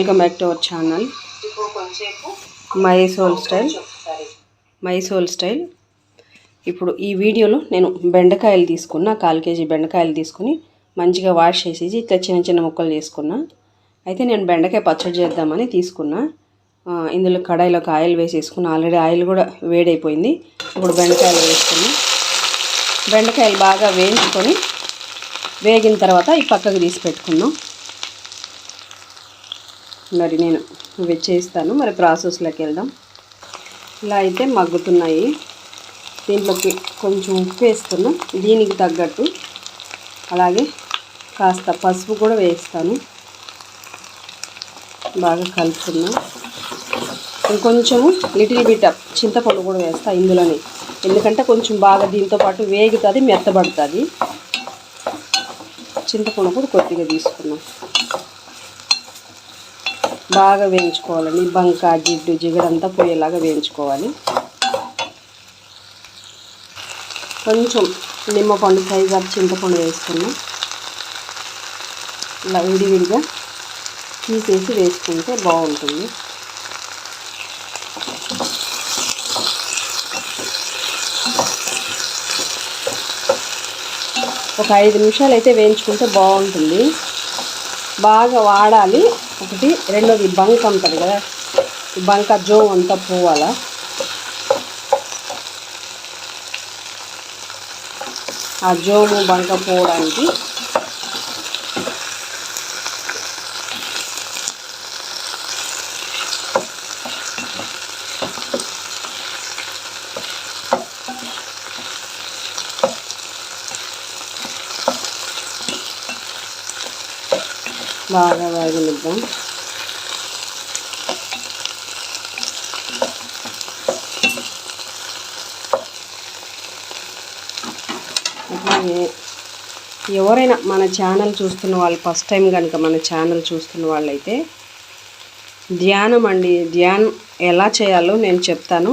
Welcome back to our channel. My soul style. My soul style. ఇప్పుడు ఈ వీడియోలో నేను బెండకాయలు తీసుకున్నా కాల్ కేజీ బెండకాయలు తీసుకుని మంచిగా వాష్ చేసి ఇట్లా చిన్న చిన్న ముక్కలు చేసుకున్నా. అయితే నేను బెండకాయ పచ్చడి చేద్దామని తీసుకున్నా. ఇందులో కడాయిలోకి ఆయిల్ వేసేసుకున్నా. ఆల్రెడీ ఆయిల్ కూడా వేడైపోయింది. ఇప్పుడు బెండకాయలు వేసుకున్నా. బెండకాయలు బాగా వేయించుకొని వేగిన తర్వాత ఈ పక్కకు తీసి పెట్టుకుందాం మరి నేను ఇవి చేస్తాను. మరి ప్రాసెస్లోకి వెళ్దాం. ఇలా అయితే మగ్గుతున్నాయి. దీంట్లోకి కొంచెం ఉప్పు వేస్తున్నాం. దీనికి తగ్గట్టు. అలాగే కాస్త పసుపు కూడా వేస్తాను. బాగా కలుపుతున్నాం ఇంకొంచెము లిటిల్ బిట్ చింతపండు కూడా వేస్తా ఇందులోనే. ఎందుకంటే కొంచెం బాగా దీంతో పాటు వేగుతుంది మెత్తబడుతుంది. చింతపండు కూడా కొద్దిగా తీసుకున్నాం బాగా వేయించుకోవాలండి. బంక జిడ్డు జిగడంతా పోయేలాగా వేయించుకోవాలి. కొంచెం నిమ్మపండు సైజ్ అప్ చింతపండు వేసుకున్నాం ఇలా విడివిడిగా తీసేసి వేసుకుంటే బాగుంటుంది. ఒక ఐదు నిమిషాలు అయితే వేయించుకుంటే బాగుంటుంది. బాగా వాడాలి. ఒకటి రెండోది బంక ఉంటుంది కదా. ఈ బంక జో అంతా పోవాలా? ఆ జోము బంక పోవడానికి బాగా వేగనిద్దాం ఎవరైనా మన ఛానల్ చూస్తున్న వాళ్ళు ఫస్ట్ టైం కనుక మన ఛానల్ చూస్తున్న వాళ్ళైతే ధ్యానం అండి. ధ్యానం ఎలా చేయాలో నేను చెప్తాను.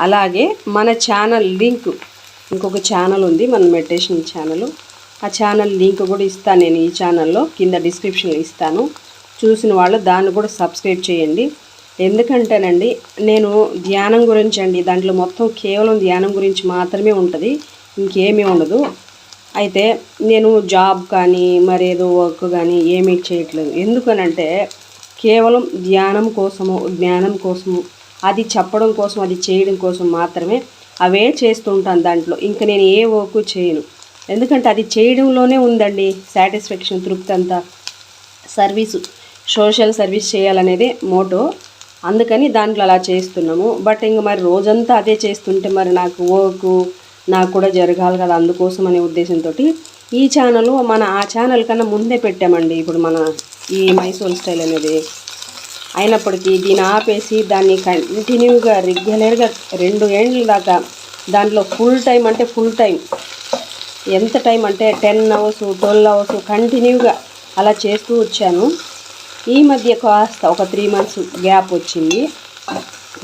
అలాగే మన ఛానల్ లింక్ ఇంకొక ఛానల్ ఉంది మన మెడిటేషన్ ఛానల్. ఆ ఛానల్ లింక్ కూడా ఇస్తాను నేను ఈ ఛానల్లో కింద డిస్క్రిప్షన్లో ఇస్తాను. చూసిన వాళ్ళు దాన్ని కూడా సబ్స్క్రైబ్ చేయండి. ఎందుకంటేనండి నేను ధ్యానం గురించి అండి దాంట్లో మొత్తం కేవలం ధ్యానం గురించి మాత్రమే ఉంటుంది ఇంకేమీ ఉండదు. అయితే నేను జాబ్ కానీ మరేదో వర్క్ కానీ ఏమీ చేయట్లేదు. ఎందుకనంటే కేవలం ధ్యానం కోసము జ్ఞానం కోసము అది చెప్పడం కోసం అది చేయడం కోసం మాత్రమే అవే చేస్తుంటాను దాంట్లో. ఇంకా నేను ఏ వర్క్ చేయను. ఎందుకంటే అది చేయడంలోనే ఉందండి సాటిస్ఫాక్షన్ తృప్తి అంతా సర్వీసు సోషల్ సర్వీస్ చేయాలనేదే మోటో. అందుకని దాంట్లో అలా చేస్తున్నాము. బట్ ఇంక మరి రోజంతా అదే చేస్తుంటే మరి నాకు ఓకు నాకు కూడా జరగాలి కదా అందుకోసం అనే ఉద్దేశంతో ఈ ఛానల్ మన ఆ ఛానల్ కన్నా ముందే పెట్టామండి. ఇప్పుడు మన ఈ మైసూర్ స్టైల్ అనేది అయినప్పటికీ దీన్ని ఆపేసి దాన్ని కంటిన్యూగా రెగ్యులర్గా రెండు ఏండ్ల దాకా దాంట్లో ఫుల్ టైం అంటే ఫుల్ టైం ఎంత టైం అంటే టెన్ అవర్స్ ట్వెల్వ్ అవర్స్ కంటిన్యూగా అలా చేస్తూ వచ్చాను. ఈ మధ్య కాస్త ఒక త్రీ మంత్స్ గ్యాప్ వచ్చింది.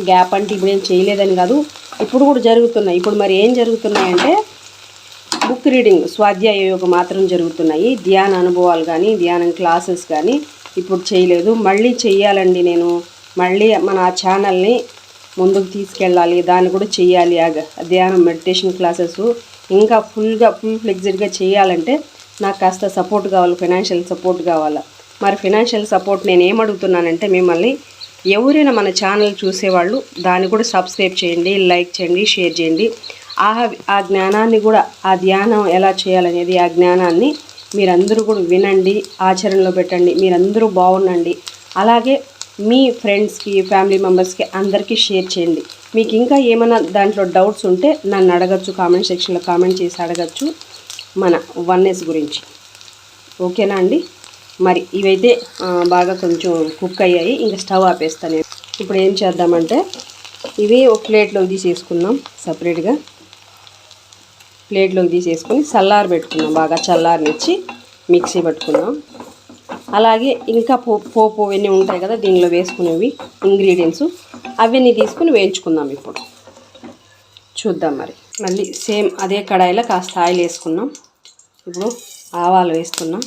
గ్యాప్ అంటే ఇప్పుడు ఏం చేయలేదని కాదు ఇప్పుడు కూడా జరుగుతున్నాయి. ఇప్పుడు మరి ఏం జరుగుతున్నాయంటే బుక్ రీడింగ్ స్వాధ్యాయ యోగ మాత్రం జరుగుతున్నాయి. ధ్యాన అనుభవాలు కానీ ధ్యానం క్లాసెస్ కానీ ఇప్పుడు చేయలేదు. మళ్ళీ చెయ్యాలండి నేను. మళ్ళీ మన ఆ ఛానల్ని ముందుకు తీసుకెళ్ళాలి. దాన్ని కూడా చెయ్యాలి. ఆగ ధ్యానం మెడిటేషన్ క్లాసెస్ ఇంకా ఫుల్గా ఫుల్ ఫ్లెక్సిడ్గా చేయాలంటే నాకు కాస్త సపోర్ట్ కావాలి ఫైనాన్షియల్ సపోర్ట్ కావాలా. మరి ఫైనాన్షియల్ సపోర్ట్ నేను ఏమడుగుతున్నానంటే మిమ్మల్ని ఎవరైనా మన ఛానల్ చూసేవాళ్ళు దాన్ని కూడా సబ్స్క్రైబ్ చేయండి లైక్ చేయండి షేర్ చేయండి. ఆ ఆ జ్ఞానాన్ని కూడా ఆ ధ్యానం ఎలా చేయాలనేది ఆ జ్ఞానాన్ని మీరందరూ కూడా వినండి ఆచరణలో పెట్టండి మీరందరూ బాగుండండి. అలాగే మీ ఫ్రెండ్స్కి ఫ్యామిలీ మెంబర్స్కి అందరికీ షేర్ చేయండి. మీకు ఇంకా ఏమైనా దాంట్లో డౌట్స్ ఉంటే నన్ను అడగచ్చు కామెంట్ సెక్షన్లో కామెంట్ చేసి అడగచ్చు. మన వన్నెస్ గురించి. ఓకేనా అండి? మరి ఇవైతే బాగా కొంచెం కుక్ అయ్యాయి. ఇంకా స్టవ్ ఆపేస్తాను నేను. ఇప్పుడు ఏం చేద్దామంటే ఇవి ఒక ప్లేట్లోకి తీసేసుకుందాం సపరేట్గా ప్లేట్లోకి తీసేసుకొని చల్లారి పెట్టుకున్నాం బాగా చల్లారనిచ్చి మిక్సీ పెట్టుకున్నాం అలాగే ఇంకా పోపు పోపు ఉంటాయి కదా దీనిలో వేసుకునేవి ఇంగ్రీడియంట్స్ అవన్నీ తీసుకుని వేయించుకుందాం ఇప్పుడు. చూద్దాం మరి. మళ్ళీ సేమ్ అదే కడాయిలో కాస్త ఆయిల్ వేసుకున్నాం ఇప్పుడు ఆవాలు వేస్తున్నాం.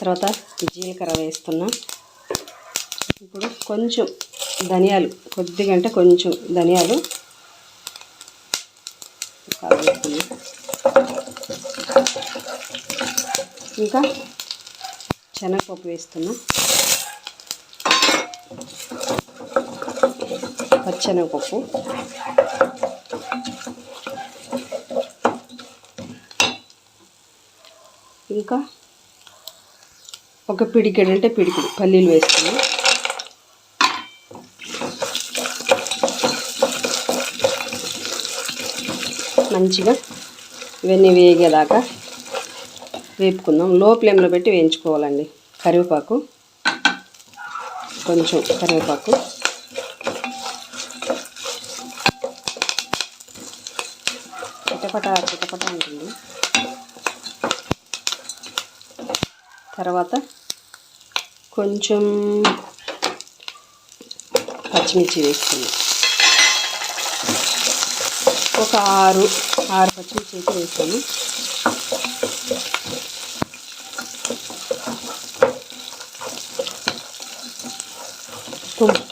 తర్వాత జీలకర్ర వేస్తున్నాం. ఇప్పుడు కొంచెం ధనియాలు కొద్దిగా అంటే కొంచెం ధనియాలు ఇంకా శనగపప్పు వేస్తున్నా. పచ్చనగపప్పు. ఇంకా ఒక పిడికెడు అంటే పిడికిడు పల్లీలు వేస్తున్నాం. మంచిగా ఇవన్నీ వేగేదాకా వేపుకుందాం. లో ఫ్లేమ్లో పెట్టి వేయించుకోవాలండి. కరివేపాకు. కొంచెం కరివేపాకు. చిటపట చిటపట ఉంటుంది. తర్వాత కొంచెం పచ్చిమిర్చి వేసుకుంది. ఒక ఆరు ఆరు పచ్చిమిర్చి అయితే వేసాను.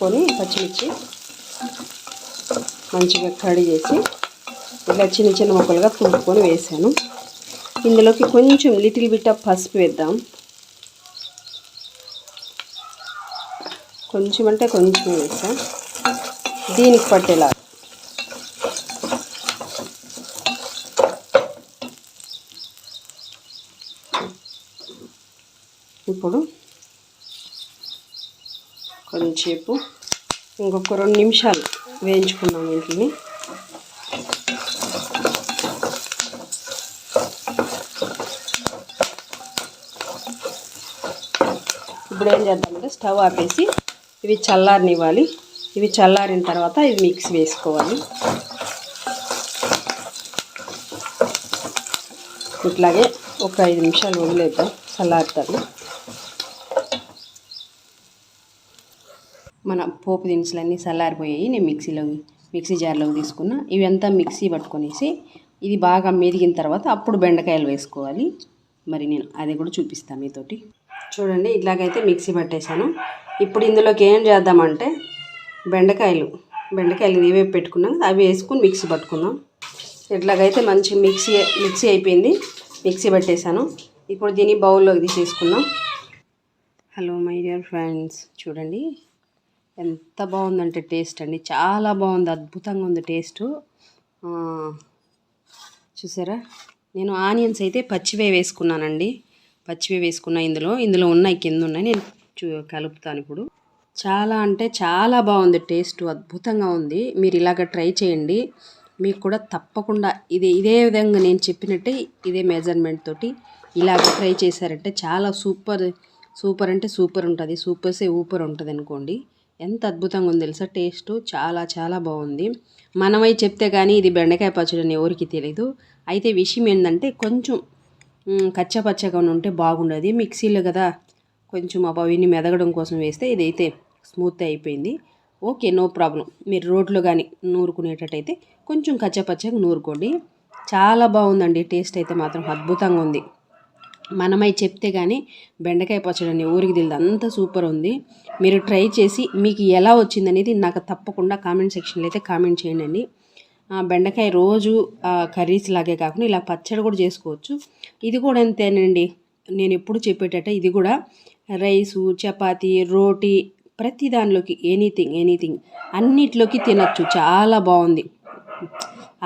తుంపుకొని పచ్చిమిర్చి మంచిగా కడిగేసి ఇలా చిన్న చిన్న ముక్కలుగా తుంపుకొని వేసాను. ఇందులోకి కొంచెం లిటిల్ బిట్ ఆఫ్ పసుపు వేద్దాం. కొంచెం అంటే కొంచెం వేసాం దీనికి పట్టేలా. ఇప్పుడు కొంచెంసేపు ఇంకొక రెండు నిమిషాలు వేయించుకున్నాం వీటిని. ఇప్పుడు ఏం చేద్దామంటే స్టవ్ ఆపేసి ఇవి చల్లారనివ్వాలి. ఇవి చల్లారిన తర్వాత ఇవి మిక్స్ వేసుకోవాలి. ఇట్లాగే ఒక ఐదు నిమిషాలు వదిలేద్దాం. చల్లారుతాను మన పోపు దినుసులన్నీ చల్లారిపోయాయి. నేను మిక్సీలో మిక్సీ జార్లోకి తీసుకున్నా. ఇవంతా మిక్సీ పట్టుకొనేసి ఇది బాగా మెదిగిన తర్వాత అప్పుడు బెండకాయలు వేసుకోవాలి. మరి నేను అది కూడా చూపిస్తాను మీతోటి. చూడండి ఇట్లాగైతే మిక్సీ పట్టేశాను. ఇప్పుడు ఇందులోకి ఏం చేద్దామంటే బెండకాయలు బెండకాయలు ఇవే పెట్టుకున్నాం అవి వేసుకుని మిక్సీ పట్టుకుందాం. ఇట్లాగైతే మంచి మిక్సీ మిక్సీ అయిపోయింది. మిక్సీ పట్టేశాను. ఇప్పుడు దీన్ని బౌల్లోకి తీసేసుకుందాం. హలో మై డియర్ ఫ్రెండ్స్ చూడండి. ఎంత బాగుందంటే టేస్ట్ అండి. చాలా బాగుంది అద్భుతంగా ఉంది టేస్ట్. చూసారా? నేను ఆనియన్స్ అయితే పచ్చివే వేసుకున్నానండి. పచ్చివే వేసుకున్నా ఇందులో. ఇందులో ఉన్నాయి కింద ఉన్నాయి. నేను చూ కలుపుతాను ఇప్పుడు. చాలా అంటే చాలా బాగుంది టేస్ట్ అద్భుతంగా ఉంది. మీరు ఇలాగ ట్రై చేయండి. మీకు కూడా తప్పకుండా ఇదే ఇదే విధంగా నేను చెప్పినట్టే ఇదే మెజర్మెంట్ తోటి ఇలాగ ట్రై చేశారంటే చాలా సూపర్ సూపర్ అంటే సూపర్ ఉంటుంది. సూపర్సే ఊపర్ ఉంటుంది అనుకోండి ఎంత అద్భుతంగా ఉంది తెలుసా? టేస్ట్ చాలా చాలా బాగుంది. మనమై చెప్తే కానీ ఇది బెండకాయ పచ్చడి అని ఎవరికి తెలియదు అయితే విషయం ఏంటంటే కొంచెం కచ్చపచ్చగా ఉంటే బాగుండదు. మిక్సీలో కదా కొంచెం అవన్నీ మెదగడం కోసం వేస్తే ఇదైతే స్మూత్ అయిపోయింది. Okay no problem. మీరు రోడ్లో కానీ నూరుకునేటట్టయితే కొంచెం కచ్చపచ్చగా నూరుకోండి. చాలా బాగుందండి. టేస్ట్ అయితే మాత్రం అద్భుతంగా ఉంది. మనమై చెప్తే కానీ బెండకాయ పచ్చడి ఊరికి తెలియదు. అంత సూపర్ ఉంది. మీరు ట్రై చేసి మీకు ఎలా వచ్చిందనేది నాకు తప్పకుండా కామెంట్ సెక్షన్లో అయితే కామెంట్ చేయండి. బెండకాయ రోజు కర్రీస్ లాగే కాకుండా ఇలా పచ్చడి కూడా చేసుకోవచ్చు. ఇది కూడా అంతేనండి. నేను ఎప్పుడు చెప్పేటట్టే ఇది కూడా రైసు చపాతి రోటీ ప్రతి దానిలోకి ఎనీథింగ్ ఎనీథింగ్ అన్నిట్లోకి తినచ్చు. చాలా బాగుంది.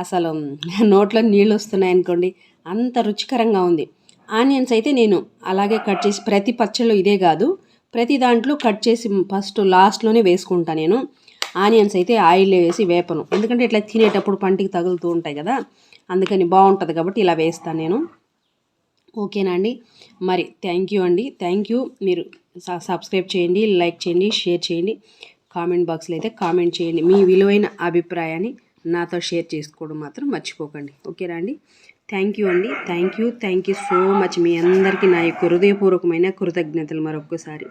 అసలు నోట్లో నీళ్ళు వస్తున్నాయి అనుకోండి అంత రుచికరంగా ఉంది. ఆనియన్స్ అయితే నేను అలాగే కట్ చేసి ప్రతి పచ్చళ్ళు ఇదే కాదు ప్రతి దాంట్లో కట్ చేసి ఫస్ట్ లాస్ట్లోనే వేసుకుంటాను నేను. ఆనియన్స్ అయితే ఆయిల్లో వేసి వేపను. ఎందుకంటే ఇట్లా తినేటప్పుడు పంటికి తగులుతూ ఉంటాయి కదా అందుకని బాగుంటుంది కాబట్టి ఇలా వేస్తాను నేను. ఓకేనా అండి? మరి థ్యాంక్ యూ అండి. థ్యాంక్ యూ మీరు సబ్స్క్రైబ్ చేయండి లైక్ చేయండి షేర్ చేయండి. కామెంట్ బాక్స్లో అయితే కామెంట్ చేయండి. మీ విలువైన అభిప్రాయాన్ని నాతో షేర్ చేసుకోవడం మాత్రం మర్చిపోకండి. ఓకేనా అండి? థ్యాంక్ యూ అండి thank you thank you so much మీ అందరికీ నా యొక్క హృదయపూర్వకమైన కృతజ్ఞతలు మరొకసారి